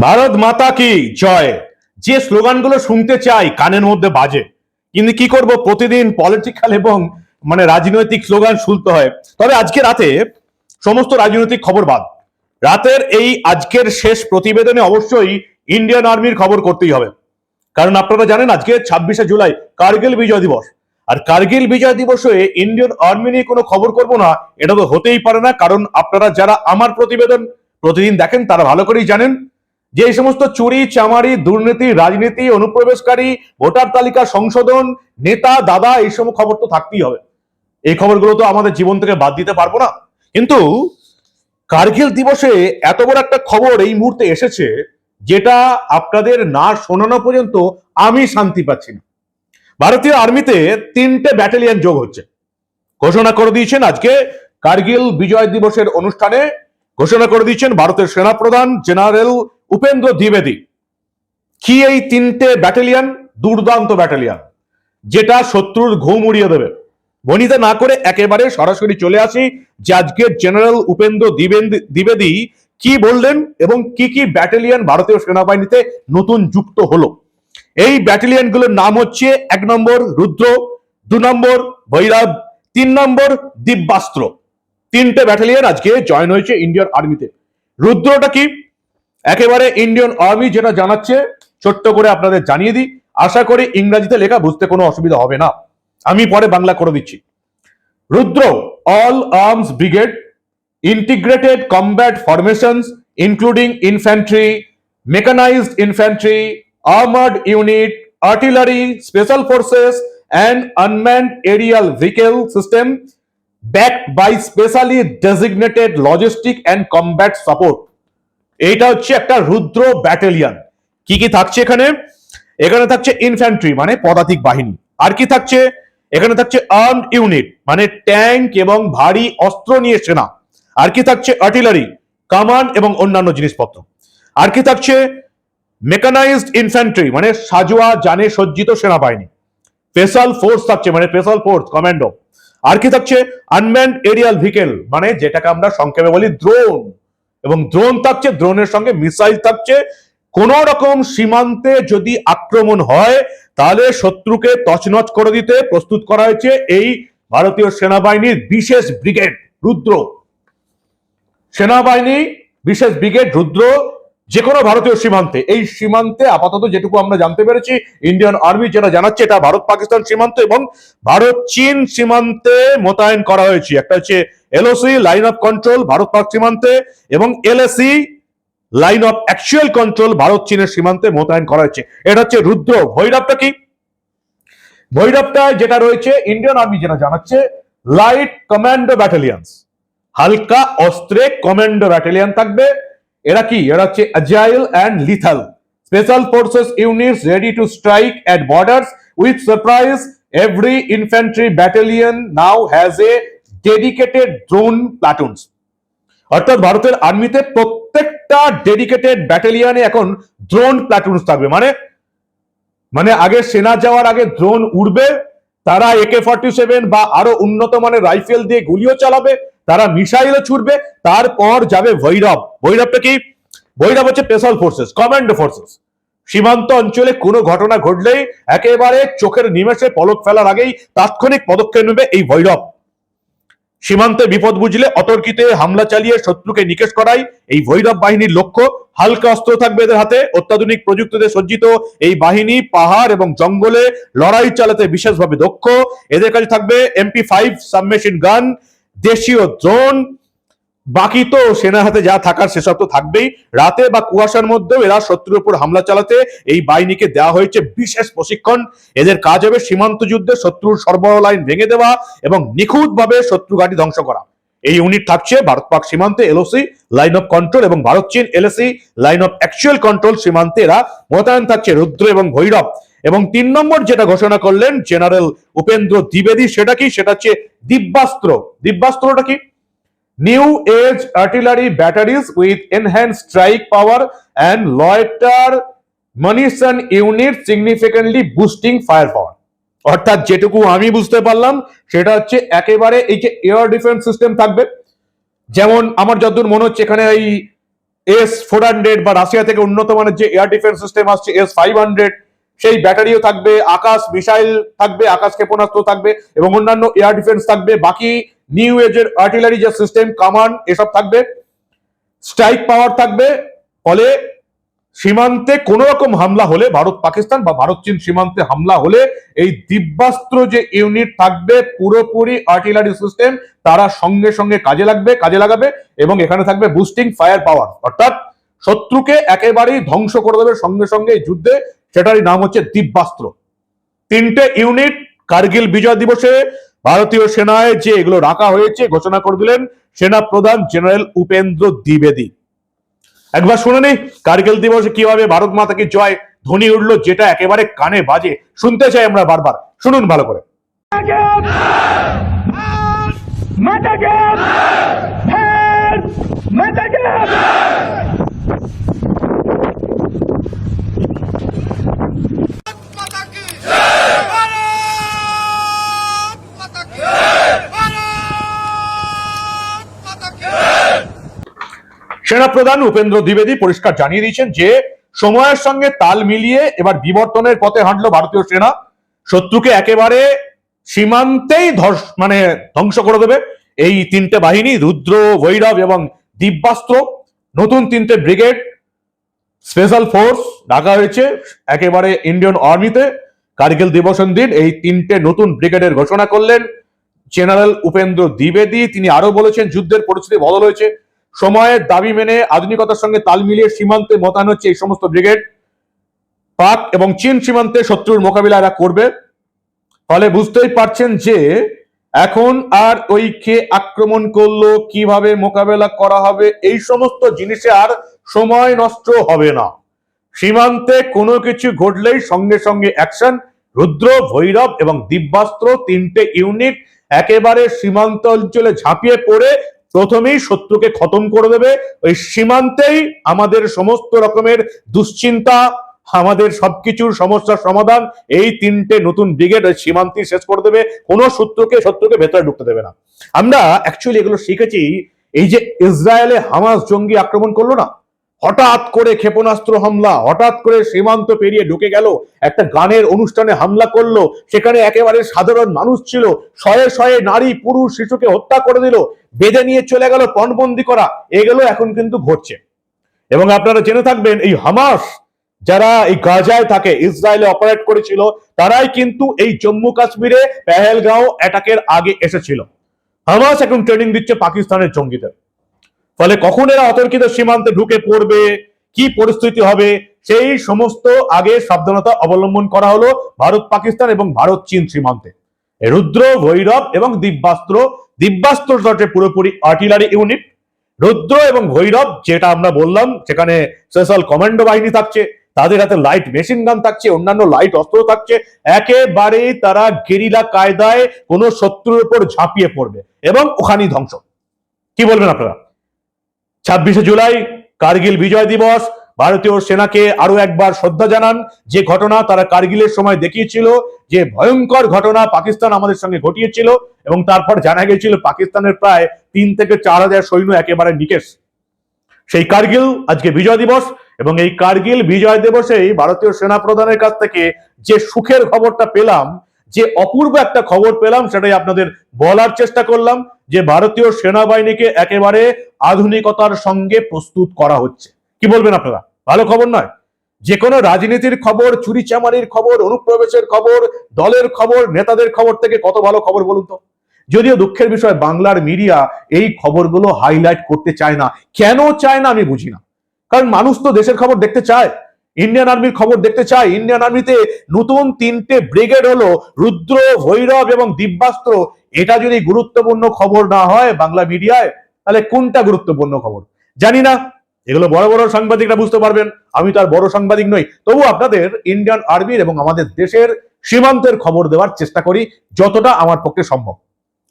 ভারত মাতা কি জয়? যে স্লোগানগুলো শুনতে চাই, কানের মধ্যে বাজে। কিন্তু কি করব প্রতিদিন পলিটিক্যাল এবং মানে রাজনৈতিক স্লোগান শুনতে হয়। তবে আজকে রাতে সমস্ত রাজনৈতিক খবর বাদ। রাতের এই আজকের শেষ প্রতিবেদনে অবশ্যই ইন্ডিয়ান আর্মির খবর করতেই হবে। কারণ আপনারা জানেন আজকে ছাব্বিশে জুলাই কার্গিল বিজয় দিবস। আর কার্গিল বিজয় দিবসে ইন্ডিয়ান আর্মি নিয়ে কোনো খবর করব না, এটা তো হতেই পারে না। কারণ আপনারা যারা আমার প্রতিবেদন প্রতিদিন দেখেন, তারা ভালো করেই জানেন যে এই সমস্ত চুরি, চামারি, দুর্নীতি, রাজনীতি, অনুপ্রবেশকারী, ভোটার তালিকা সংশোধন, নেতা, দাদা, এই সব খবর তো থাকতেই হবে। এই খবরগুলো তো আমাদের জীবন থেকে বাদ দিতে পারব না। কিন্তু কার্গিল দিবসে এত বড় একটা খবর এই মুহূর্তে এসেছে যেটা আপনাদের না শোনানো পর্যন্ত আমি শান্তি পাচ্ছি না। ভারতীয় আর্মিতে তিনটে ব্যাটালিয়ন যোগ হচ্ছে। ঘোষণা করে দিয়েছেন আজকে কার্গিল বিজয় দিবসের অনুষ্ঠানে ঘোষণা করে দিয়েছেন ভারতের সেনাপ্রধান জেনারেল উপেন্দ্র দ্বিবেদী। কি এই তিনটে ব্যাটালিয়ান? দুর্দান্ত ব্যাটালিয়ান। যেটা শত্রুর ঘুম উড়িয়ে দেবে। বনিতা না করে একেবারে সরাসরি চলে আসি যে আজকে জেনারেল উপেন্দ্র দ্বিবেদী কি বললেন এবং কি কি ব্যাটালিয়ন ভারতীয় সেনাবাহিনীতে নতুন যুক্ত হলো? এই ব্যাটালিয়নগুলোর নাম হচ্ছে এক নম্বর রুদ্র, দু নম্বর ভৈরব, তিন নম্বর দিব্যাস্ত্র। তিনটে ব্যাটালিয়ন আজকে জয়েন হয়েছে ইন্ডিয়ান আর্মিতে রুদ্রটা কি? একেবারে ইন্ডিয়ান আর্মি যেটা জানাচ্ছে, ছোট্ট করে আপনাদের জানিয়ে দিই। আশা করি ইংরেজিতে লেখা বুঝতে কোনো অসুবিধা হবে না। আমি পরে বাংলা করে দিচ্ছি। Rudra all arms brigade integrated combat formations including infantry mechanised infantry armoured unit artillery special forces and unmanned aerial vehicle system backed by specially designated logistic and combat support. এইটা হচ্ছে একটা রুদ্র ব্যাটালিয়ন কি কি থাকছে এখানে? এখানে থাকছে ইনফ্যান্ট্রি মানে পদাতিক বাহিনী। আর কি থাকছে? এখানে থাকছে আর্মড ইউনিট মানে ট্যাঙ্ক এবং ভারী অস্ত্র নিয়ে সেনা। আর কি থাকছে আর্টিলারি কামান এবং অন্যান্য জিনিসপত্র। আর কি থাকছে মেকানাইজড ইনফ্যান্ট্রি মানে সাজোয়া, জানে, সজ্জিত সেনাবাহিনী। স্পেশাল ফোর্স থাকছে মানে স্পেশাল ফোর্স কমান্ডো আর কি থাকছে আনম্যান্ড এরিয়াল ভিকেল মানে যেটাকে আমরা সংক্ষেপে বলি ড্রোন এবং ড্রোন থাকছে ড্রোনের সঙ্গে মিসাইল থাকছে। কোন রকম সীমান্তে যদি আক্রমণ হয়, তাহলে শত্রুকে তছনছ করে দিতে প্রস্তুত করা হয়েছে এই ভারতীয় সেনাবাহিনীর বিশেষ ব্রিগেড রুদ্র। সেনাবাহিনী, বিশেষ ব্রিগেড, রুদ্র যে কোনো ভারতীয় সীমান্তে। এই সীমান্তে আপাতত যেটুকু আমরা জানতে পেরেছি, ইন্ডিয়ান আর্মি যেটা জানাচ্ছে, এটা ভারত, পাকিস্তান সীমান্ত এবং ভারত, চীন সীমান্তে মোতায়েন করা হয়েছে। একটা হচ্ছে LOC, line of control, Bharat, Pak সীমান্তে, এবং LAC, line of actual control, Bharat, চীনের সীমান্তে মোতায়েন করা হয়েছে। এটা হচ্ছে রুদ্র। ভৈরবটা কি? ভৈরবটায় যেটা রয়েছে, ইন্ডিয়ান আর্মি যেটা জানাচ্ছে, লাইট কমান্ডো ব্যাটালিয়ন্স। হালকা, অস্ত্রে, কমান্ডো ব্যাটালিয়ন থাকবে। এরা কি? এরা হচ্ছে agile and lethal special forces units ready to strike at borders with surprise every infantry battalion now has a dedicated drone platoons অর্থাৎ ভারতের আর্মিতে প্রত্যেকটা ডেডিকেটেড ব্যাটালিয়নে এখন ড্রোন প্লাটুনস থাকবে। মানে মানে আগে সেনা যাওয়ার আগে ড্রোন উড়বে, তারা একে ফর্টি সেভেন বা আরও উন্নত মানের রাইফেল দিয়ে গুলিও চালাবে তারা মিসাইলও ছুটবে তারপর যাবে ভৈরব। ভৈরবটা কি? ভৈরব হচ্ছে স্পেশাল ফোর্সেস কমান্ডো ফোর্সেস সীমান্ত অঞ্চলে কোনো ঘটনা ঘটলেই একেবারে চোখের নিমেষে পলক ফেলার আগেই তাৎক্ষণিক পদক্ষেপ নেবে এই ভৈরব। সীমান্তে বিপদ বুঝলে অতর্কিতে হামলা চালিয়ে শত্রুকে নিকেশ করাই এই ভৈরব বাহিনীর লক্ষ্য। হালকা অস্ত্র থাকবে এদের হাতে। অত্যাধুনিক প্রযুক্তিতে সজ্জিত এই বাহিনী পাহাড় এবং জঙ্গলে লড়াই চালাতে বিশেষভাবে দক্ষ। এদের কাছে থাকবে এমপি ফাইভ সাবমেশিন গান দেশীয় ড্রোন বাকি তো সেনার হাতে যা থাকার সেসব তো থাকবেই। রাতে বা কুয়াশার মধ্যেও এরা শত্রুর উপর হামলা চালাতে এই বাহিনীকে দেওয়া হয়েছে বিশেষ প্রশিক্ষণ। এদের কাজ হবে সীমান্ত যুদ্ধে শত্রুর সরবরাহ লাইন ভেঙে দেওয়া এবং নিখুঁতভাবে শত্রু ঘাঁটি ধ্বংস করা। এই ইউনিট থাকছে ভারত পাক সীমান্তে এলওসি লাইন অফ কন্ট্রোল এবং Bharat Chin LAC line of actual control সীমান্তে এরা মোতায়েন থাকছে রুদ্র এবং ভৈরব। এবং তিন নম্বর যেটা ঘোষণা করলেন জেনারেল উপেন্দ্র দ্বিবেদী, সেটা কি? সেটা হচ্ছে দিব্যাস্ত্র। দিব্যাস্ত্রটা কি? New age artillery batteries with enhanced strike power and loiter munition unit significantly boosting fire power অর্থাৎ যেটুকু আমি বুঝতে পারলাম, সেটা হচ্ছে একেবারে এই যে এয়ার ডিফেন্স সিস্টেম থাকবে। যেমন আমার যতদূর মনে হচ্ছে এখানে এই এস ফোর হান্ড্রেড বা রাশিয়া থেকে উন্নত মানের যে এয়ার ডিফেন্স সিস্টেম আসছে এস ফাইভ হান্ড্রেড সেই ব্যাটারিও থাকবে, আকাশ মিসাইল থাকবে আকাশ ক্ষেপণাস্ত্র থাকবে এবং অন্যান্য এয়ার ডিফেন্স থাকবে। বাকি নিউ এজের আর্টিলারি যে সিস্টেম, কামান্ড, এসব থাকবে। স্ট্রাইক পাওয়ার থাকবে, ফলে সীমান্তে কোন রকম হামলা হলে, ভারত, পাকিস্তান বা ভারত, চীন সীমান্তে হামলা হলে এই দিব্যাস্ত্র যে ইউনিট থাকবে, পুরোপুরি আর্টিলারি সিস্টেম তারা সঙ্গে সঙ্গে কাজে লাগবে, কাজে লাগাবে এবং এখানে থাকবে বুস্টিং ফায়ার পাওয়ার অর্থাৎ শত্রুকে একেবারেই ধ্বংস করে দেবে সঙ্গে সঙ্গে যুদ্ধে সেটারই নাম হচ্ছে দিব্যাস্ত্র। তিনটে ইউনিট কার্গিল বিজয় দিবসে ভারতীয় সেনায় যে এগুলো রাখা হয়েছে, ঘোষণা করে দিলেন সেনা প্রধান জেনারেল উপেন্দ্র দ্বিবেদী। একবার শুনে নেই, কার্গিল দিবসে কীভাবে ভারত মাতাকে জয় ধ্বনি উঠল, যেটা একেবারে কানে বাজে, শুনতে চাই আমরা বারবার। শুনুন ভালো করে! সেনাপ্রধান উপেন্দ্র দ্বিবেদী পরিষ্কার জানিয়ে দিয়েছেন যে, সময়ের সঙ্গে তাল মিলিয়ে এবার বিবর্তনের পথে হাঁটলো ভারতীয় সেনা। শত্রুকে একেবারে সীমান্তেই ধর্ষ মানে ধ্বংস করে দেবে। এই তিনটে বাহিনী, রুদ্র, ভৈরব এবং দিব্যাস্ত্র, নতুন তিনটে ব্রিগেড, স্পেশাল ফোর্স ডাকা হয়েছে একেবারে ইন্ডিয়ান আর্মিতে। কার্গিল দিবসের দিন এই তিনটে নতুন ব্রিগেডের ঘোষণা করলেন। জেনারেল উপেন্দ্র দ্বিবেদী, তিনি আরও বলেছেন, যুদ্ধের পরিস্থিতি বদল হয়েছে। সময়ের দাবি মেনে আধুনিকতার সঙ্গে তাল মিলিয়ে সীমান্তে মোতায়েন হচ্ছে এই সমস্ত ব্রিগেড। পাক এবং চীন সীমান্তে শত্রুর মোকাবিলা এরা করবে। ফলে বুঝতেই পারছেন যে এখন আর ওই কে আক্রমণ করল, কীভাবে মোকাবেলা করা হবে, এই সমস্ত জিনিসে আর সময় নষ্ট হবে না। সীমান্তে কোনো কিছু ঘটলেই সঙ্গে সঙ্গে অ্যাকশন, রুদ্র, ভৈরব এবং দিব্যাস্ত্র তিনটে ইউনিট একেবারে সীমান্ত অঞ্চলে ঝাঁপিয়ে পড়ে প্রথমেই শত্রুকে খতম করে দেবে ওই সীমান্তেই আমাদের সমস্ত রকমের দুশ্চিন্তা, আমাদের সবকিছুর সমস্যার সমাধান, এই তিনটে নতুন ব্রিগেড সীমান্তে শেষ করে দেবে। কোনো শত্রুকে শত্রুকে ভেতরে ঢুকতে দেবে না। আমরা অ্যাকচুয়ালি এগুলো শিখেছি, এই যে ইসরায়েলে হামাস জঙ্গি আক্রমণ করল না? হঠাৎ করে ক্ষেপণাস্ত্র হামলা, হঠাৎ করে সীমান্ত পেরিয়ে ঢুকে গেল, একটা গানের অনুষ্ঠানে হামলা করল, সেখানে একেবারে সাধারণ মানুষ ছিল, শয়ে শয়ে নারী, পুরুষ, শিশুকে হত্যা করে দিল, বেঁধে নিয়ে চলে গেল, পণবন্দি করা, এগুলো এখন কিন্তু ঘটছে। এবং আপনারা জেনে থাকবেন, এই হামাস যারা এই গাজায় থাকে, ইসরায়েলে অপারেট করেছিল, তারাই কিন্তু এই জম্মু কাশ্মীরে পেহেলগাঁও অ্যাটাকের আগে এসেছিল। হামাস এখন ট্রেনিং দিচ্ছে পাকিস্তানের জঙ্গিদের। ফলে কখন এরা অতর্কিত সীমান্তে ঢুকে পড়বে, কি পরিস্থিতি হবে, সেই সমস্ত আগে সাবধানতা অবলম্বন করা হলো ভারত, পাকিস্তান এবং ভারত, চীন সীমান্তে। রুদ্র, ভৈরব এবং দিব্যাস্ত্র দিব্যাস্ত্র হচ্ছে পুরোপুরি আর্টিলারি ইউনিট। রুদ্র এবং ভৈরব, যেটা আমরা বললাম, সেখানে স্পেশাল কমান্ডো বাহিনী থাকছে, তাদের হাতে লাইট মেশিন গান থাকছে, অন্যান্য লাইট অস্ত্র থাকছে, একেবারেই তারা গেরিলা কায়দায় কোনো শত্রুর উপর ঝাঁপিয়ে পড়বে এবং ওখানেই ধ্বংস। কি বলবেন আপনারা? ছাব্বিশে জুলাই কার্গিল বিজয় দিবস। ভারতীয় সেনাকে আরও একবার শ্রদ্ধা জানান। যে ঘটনা তারা কার্গিলের সময় দেখিয়েছিল, যে ভয়ঙ্কর ঘটনা পাকিস্তান আমাদের সঙ্গে ঘটিয়েছিল এবং তারপর জানা গেছিল পাকিস্তানের প্রায় তিন থেকে চার হাজার সৈন্য একেবারে নিকেশ। সেই কার্গিল আজকে বিজয় দিবস এবং এই কার্গিল বিজয় দিবসেই ভারতীয় সেনা প্রধানের কাছ থেকে যে সুখের খবরটা পেলাম, যে অপূর্ব একটা খবর পেলাম, সেটাই আপনাদের বলার চেষ্টা করলাম। যে ভারতীয় সেনাবাহিনীকে একেবারে আধুনিকতার সঙ্গে প্রস্তুত করা হচ্ছে। কি বলবেন আপনারা? ভালো খবর নয়? যে কোনো রাজনীতির খবর চুরি চামারির খবর, অনুপ্রবেশের খবর, দলের খবর, নেতাদের খবর থেকে কত ভালো খবর বলুন তো? যদিও দুঃখের বিষয়, বাংলার মিডিয়া এই খবরগুলো হাইলাইট করতে চায় না। কেন চায় না আমি বুঝি না। কারণ মানুষ তো দেশের খবর দেখতে চায়। ইন্ডিয়ান আর্মির খবর দেখতে চায়। ইন্ডিয়ান আর্মিতে নতুন তিনটে ব্রিগেড হলো রুদ্র, ভৈরব এবং দিব্যাস্ত্র। এটা যদি গুরুত্বপূর্ণ খবর না হয় বাংলা মিডিয়ায়, তাহলে কোনটা গুরুত্বপূর্ণ খবর? জানি না। এগুলো বড় বড় সাংবাদিকরা বুঝতে পারবেন। আমি তো আর বড় সাংবাদিক নই। তবু আপনাদের ইন্ডিয়ান আর্মির এবং আমাদের দেশের সীমান্তের খবর দেওয়ার চেষ্টা করি যতটা আমার পক্ষে সম্ভব।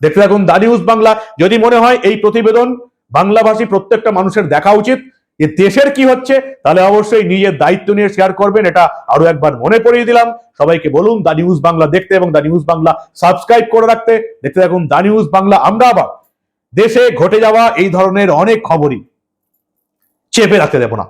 দেখতে থাকুন দা নিউজ বাংলা। যদি মনে হয় এই প্রতিবেদন বাংলাভাষী প্রত্যেকটা মানুষের দেখা উচিত এ দেশের কি হচ্ছে? তাহলে অবশ্যই নিজের দায়িত্ব নিয়ে শেয়ার করবেন, এটা আরও একবার মনে করিয়ে দিলাম। সবাইকে বলুন দা নিউজ বাংলা দেখতে এবং দা নিউজ বাংলা সাবস্ক্রাইব করে রাখতে। দেখতে থাকুন দা নিউজ বাংলা আমরা আবার দেশে ঘটে যাওয়া এই ধরনের অনেক খবরই চেপে রাখতে দেব না।